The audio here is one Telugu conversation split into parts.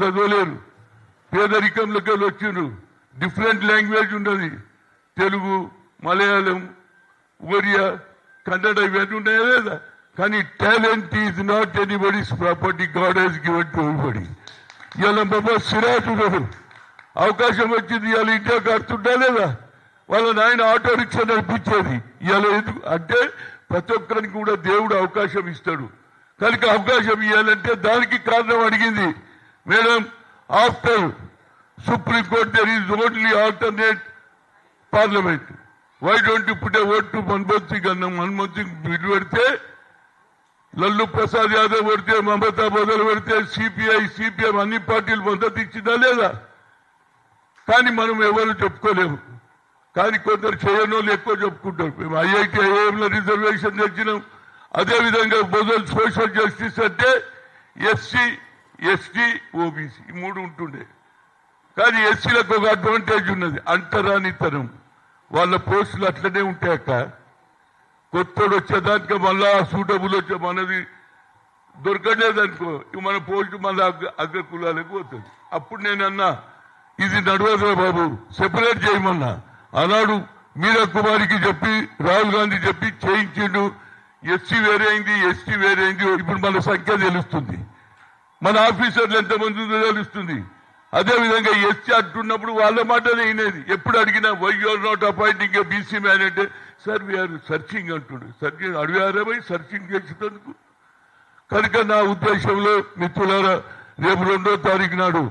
చదవలేరు. పేదరికంలోకి వచ్చిండ్రు డిఫరెంట్ లాంగ్వేజ్ ఉన్నది. తెలుగు మలయాళం ఒరియా కన్నడ ఇవన్నీ ఉన్నాయా లేదా? కానీ talent is not anybody's property God has given to anybody ఇవాళ మొహమ్మద్ సిరాజ్ అవకాశం వచ్చింది. ఇవాళ ఇండియా కడుతుంటా లేదా? వాళ్ళ నాయన ఆటో రిక్షా నడిపించేది. ఇవాళ ఎందుకు? అంటే ప్రతి ఒక్కరికి కూడా దేవుడు అవకాశం ఇస్తాడు. కనుక అవకాశం ఇవ్వాలంటే దానికి కారణం అడిగింది. Madam after Supreme Court there is only alternate parliament why don't you put vote to Manmohan Singh అన్న మన్మోహన్ సింగ్ బిల్లు పెడితే లల్లు ప్రసాద్ యాదవ్ పెడితే మమతా మొదలు పెడితే సిపిఐ సిపిఎం అన్ని పార్టీలు మద్దతు ఇచ్చిందా లేదా? కానీ మనం ఎవరు చెప్పుకోలేము. కానీ కొందరు చేయని వాళ్ళు ఎక్కువ చెప్పుకుంటారు. మేము ఐఐటి ఐఏఎంలో రిజర్వేషన్ తెచ్చినాం. అదేవిధంగా బొదల్ సోషల్ జస్టిస్ అంటే ఎస్సీ ఎస్టీ ఓబీసీ ఈ మూడు ఉంటుండే. కానీ ఎస్సీలకు ఒక అడ్వాంటేజ్ ఉన్నది అంటరానితనం. వాళ్ళ పోస్టులు అట్లనే ఉంటాయక్క కొత్తడు వచ్చేదానికి మళ్ళా సూటబుల్ వచ్చే మనది దొరకలేదనుకో ఇక మన పోస్టు మళ్ళీ అగ్ర అగ్ర కులాలకు పోతుంది. అప్పుడు నేను అన్నా ఇది నడవదురా బాబు సెపరేట్ చేయమన్నా. ఆనాడు మీరా కుమారికి చెప్పి రాహుల్ గాంధీ చెప్పి చేయించిండు. ఎస్సీ వేరైంది ఎస్టీ వేరైంది ఇప్పుడు మన సంఖ్య తెలుస్తుంది. మన ఆఫీసర్లు ఎంతమంది ఉందో తెలుస్తుంది అదే విధంగా ఎస్సీ అంటున్నప్పుడు వాళ్ళ మాటనే వినేది. ఎప్పుడు అడిగినా why you're not appointing BC man అంటే సార్ వీఆర్ సర్చింగ్ అంటుండు. సర్చింగ్ అడిగారా పోయి సర్చింగ్ చేసేందుకు కనుక నా ఉద్దేశంలో మిత్రులారా రేపు రెండో తారీఖు నాడు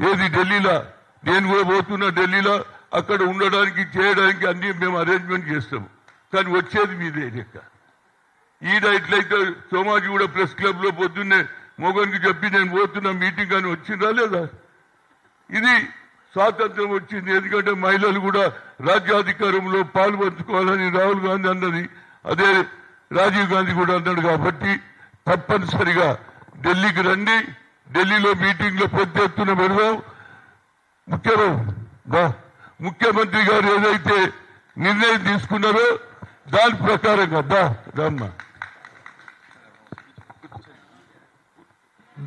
ఏది ఢిల్లీలో? నేను కూడా పోతున్నా ఢిల్లీలో? అక్కడ ఉండడానికి చేయడానికి అన్ని మేము అరేంజ్మెంట్ చేస్తాము. కానీ వచ్చేది మీదే లెక్క. ఈడ ఇట్లయితే సోమాజీ కూడా ప్రెస్ క్లబ్లో పొద్దున్నే మోగన్కి చెప్పి నేను పోతున్నా మీటింగ్ అని వచ్చిందా లేదా? ఇది స్వాతంత్రం వచ్చింది. ఎందుకంటే మహిళలు కూడా రాజ్యాధికారంలో పాల్పంచుకోవాలని రాహుల్ గాంధీ అన్నది. అదే రాజీవ్ గాంధీ కూడా అన్నాడు కాబట్టి తప్పనిసరిగా ఢిల్లీకి రండి. ఢిల్లీలో మీటింగ్లో పెద్ద ఎత్తున పెడదాం. ముఖ్యమంత్రి ముఖ్యమంత్రి గారు ఏదైతే నిర్ణయం తీసుకున్నారో దాని ప్రకారంగా దా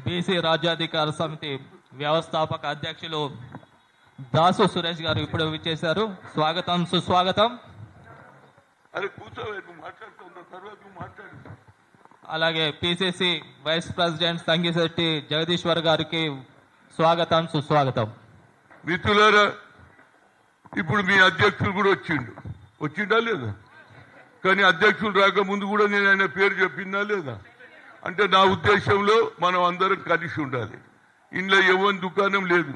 బీసీ రాజ్యాధికార సమితి వ్యవస్థాపక అధ్యక్షులు దాసు సురేష్ గారు ఇప్పుడు విచ్చేశారు. స్వాగతం సుస్వాగతం. అలాగే PCC vice president Sangishetti Jagadishwar గారికి స్వాగతం సుస్వాగతం. మిత్రులారా ఇప్పుడు మీ అధ్యక్షులు కూడా వచ్చిండు. వచ్చిండా లేదా? కానీ అధ్యక్షులు రాకముందు కూడా నేను ఆయన పేరు చెప్పిందా లేదా? అంటే నా ఉద్దేశంలో మనం అందరం కలిసి ఉండాలి. ఇంట్లో ఎవరి దుకాణం లేదు.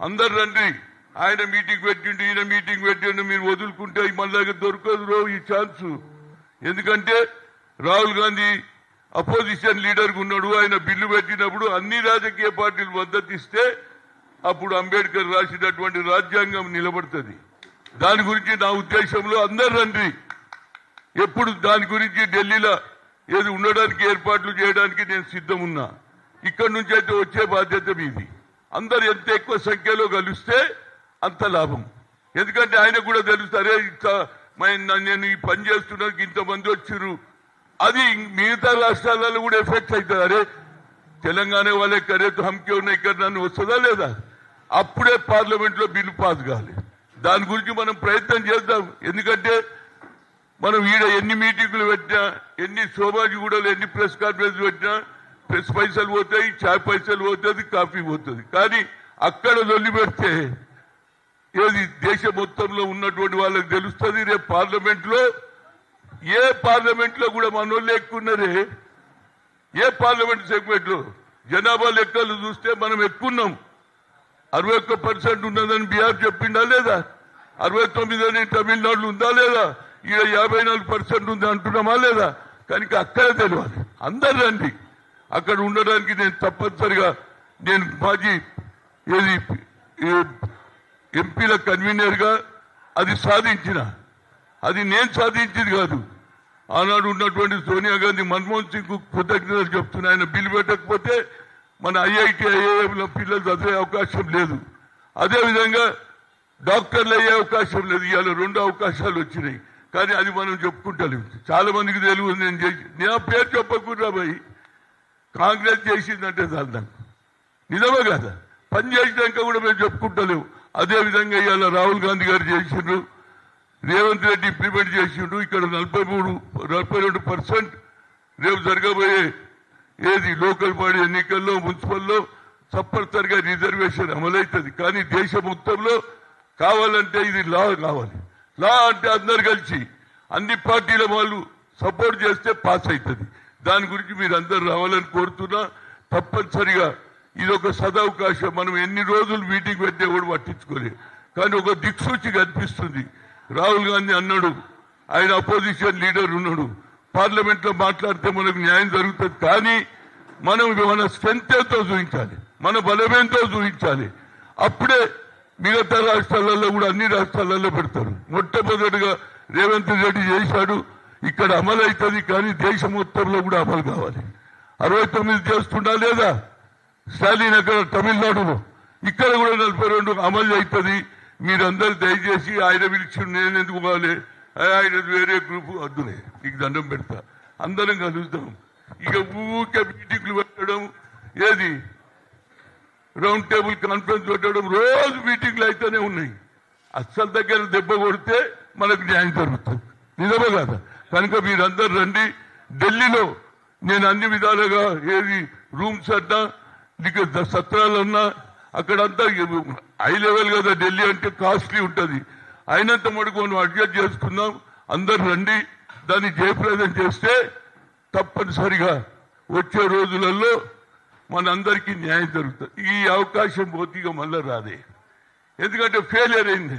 అందరు రండి. ఆయన మీటింగ్ పెట్టిండు ఈయన మీటింగ్ పెట్టిండు మీరు వదులుకుంటే మళ్ళీ దొరకదు ఈ ఛాన్స్. ఎందుకంటే రాహుల్ గాంధీ అపోజిషన్ లీడర్ ఉన్నాడు. ఆయన బిల్లు పెట్టినప్పుడు అన్ని రాజకీయ పార్టీలు మద్దతిస్తే అప్పుడు అంబేద్కర్ రాసినటువంటి రాజ్యాంగం నిలబడుతుంది. దాని గురించి నా ఉద్దేశంలో అందరు రండి. ఎప్పుడు దాని గురించి ఢిల్లీలో ఏది ఉండడానికి ఏర్పాట్లు చేయడానికి నేను సిద్ధం ఉన్నా ఇక్కడి నుంచి అయితే వచ్చే బాధ్యత మీది. అందరు ఎంత ఎక్కువ సంఖ్యలో కలిస్తే అంత లాభం. ఎందుకంటే ఆయన కూడా తెలుస్తారే నేను ఈ పని చేస్తున్నందుకు ఇంతమంది వచ్చిర్రు. అది మిగతా రాష్ట్రాలలో కూడా ఎఫెక్ట్ అవుతుంది. అరే తెలంగాణ వాళ్ళే కరే తో ఉన్నాయి ఇక్కడ నన్ను వస్తుందా లేదా? అప్పుడే పార్లమెంట్లో బిల్లు పాస్ కాలేదు దాని గురించి మనం ప్రయత్నం చేద్దాం. ఎందుకంటే మనం ఈడ ఎన్ని మీటింగులు పెట్టినా ఎన్ని సోమాజిగూడలో ఎన్ని ప్రెస్ కాన్ఫరెన్స్ పెట్టినా ప్రెస్ పైసలు పోతాయి చాయ్ పైసలు పోతుంది కాఫీ పోతుంది. కానీ అక్కడ వదిలి పెడితే ఏది దేశం మొత్తంలో ఉన్నటువంటి వాళ్ళకి తెలుస్తుంది రేపు పార్లమెంట్లో ఏ పార్లమెంట్లో కూడా మనోళ్ళు ఎక్కున్నారే ఏ పార్లమెంట్ సెగ్మెంట్లో జనాభా లెక్కలు చూస్తే మనం ఎక్కున్నాం అరవై ఒక్క పర్సెంట్ ఉన్నదని బీహార్ చెప్పిందా లేదా? అరవై తొమ్మిది అని తమిళనాడులో ఉందా లేదా? ఈడ యాభై నాలుగు పర్సెంట్ ఉంది అంటున్నామా లేదా? కనుక అక్కడే తెలియాలి అందరు రండి. అక్కడ ఉండడానికి నేను తప్పనిసరిగా నేను మాజీ ఏది ఏ- ఎంపీల కన్వీనర్గా అది సాధించిన. అది నేను సాధించింది కాదు. ఆనాడు ఉన్నటువంటి సోనియా గాంధీ మన్మోహన్ సింగ్ కృతజ్ఞతలు చెప్తున్నా. ఆయన బిల్లు పెట్టకపోతే మన ఐఐటి ఐఐఎంలో పిల్లలు చదివే అవకాశం లేదు. అదేవిధంగా డాక్టర్లు అయ్యే అవకాశం లేదు. ఇవాళ రెండు అవకాశాలు వచ్చినాయి. కానీ అది మనం చెప్పుకుంటాం చాలా మందికి తెలియదు నేను చేసి నా పేరు చెప్పకుండా పోయి కాంగ్రెస్ చేసిందంటే చాలు నాకు. నిజమే కదా? పని చేసినాక కూడా మేము చెప్పుకుంటలేము. అదే విధంగా ఇవాళ రాహుల్ గాంధీ గారు చేసిండ్రు రేవంత్ రెడ్డి ఇంప్లిమెంట్ చేసిండు ఇక్కడ నలభై మూడు నలభై రెండు పర్సెంట్ రేపు జరగబోయే ఏది? లోకల్ బాడీ ఎన్నికల్లో మున్సిపల్లో తప్పనిసరిగా రిజర్వేషన్ అమలవుతుంది. కానీ దేశం మొత్తంలో కావాలంటే ఇది లా కావాలి. లా అంటే అందరు కలిసి అన్ని పార్టీల వాళ్ళు సపోర్ట్ చేస్తే పాస్ అవుతుంది దాని గురించి మీరు అందరు రావాలని కోరుతున్నా. తప్పనిసరిగా ఇది ఒక సదవకాశం. మనం ఎన్ని రోజులు మీటింగ్ పెట్టే కూడా పట్టించుకోలేదు. కానీ ఒక దిక్సూచి కనిపిస్తుంది. రాహుల్ గాంధీ అన్నాడు ఆయన అపోజిషన్ లీడర్ ఉన్నాడు. పార్లమెంట్లో మాట్లాడితే మనకు న్యాయం జరుగుతుంది. కానీ మనం మన స్ట్రెంత్ ఎంతో చూపించాలి. మన బలమేంతో చూపించాలి. అప్పుడే మిగతా రాష్ట్రాలలో కూడా అన్ని రాష్ట్రాలలో పెడతారు. మొట్టమొదటిగా రేవంత్ రెడ్డి చేశాడు. ఇక్కడ అమలు అవుతుంది కానీ దేశం మొత్తంలో కూడా అమలు కావాలి. అరవై తొమ్మిది చేస్తున్నా లేదా? స్టాలిన్ అక్కడ తమిళనాడులో. ఇక్కడ కూడా నలభై రెండు అమలు అవుతుంది. మీరందరూ దయచేసి ఆయన పిలిచి నేను ఎందుకు పోవాలి? ఆయన వేరే గ్రూప్ వద్దులే నీకు దండం పెడతా. అందరం కలుద్దాం. ఇక ఊరికే మీటింగ్లు పెట్టడం ఏది? రౌండ్ టేబుల్ కాన్ఫరెన్స్ పెట్టడం రోజు మీటింగ్లు అయితేనే ఉన్నాయి. అస్సలు దగ్గర దెబ్బ కొడితే మనకు న్యాయం జరుగుతుంది. నిజమే కదా? కనుక మీరందరూ రండి. ఢిల్లీలో నేను అన్ని విధాలుగా ఏది రూమ్స్ అన్నా నీకు సత్రాలు సత్రాలన్నా అక్కడంతా హై లెవెల్ కదా ఢిల్లీ అంటే కాస్ట్లీ ఉంటుంది. అయినంత మటుకు మనం అడ్జస్ట్ చేసుకుందాం. అందరు రండి. దాన్ని జయప్రదం చేస్తే తప్పనిసరిగా వచ్చే రోజులలో మనందరికీ న్యాయం జరుగుతుంది. ఈ అవకాశం పోతీగా మళ్ళీ రాదే. ఎందుకంటే ఫెయిలియర్ అయింది.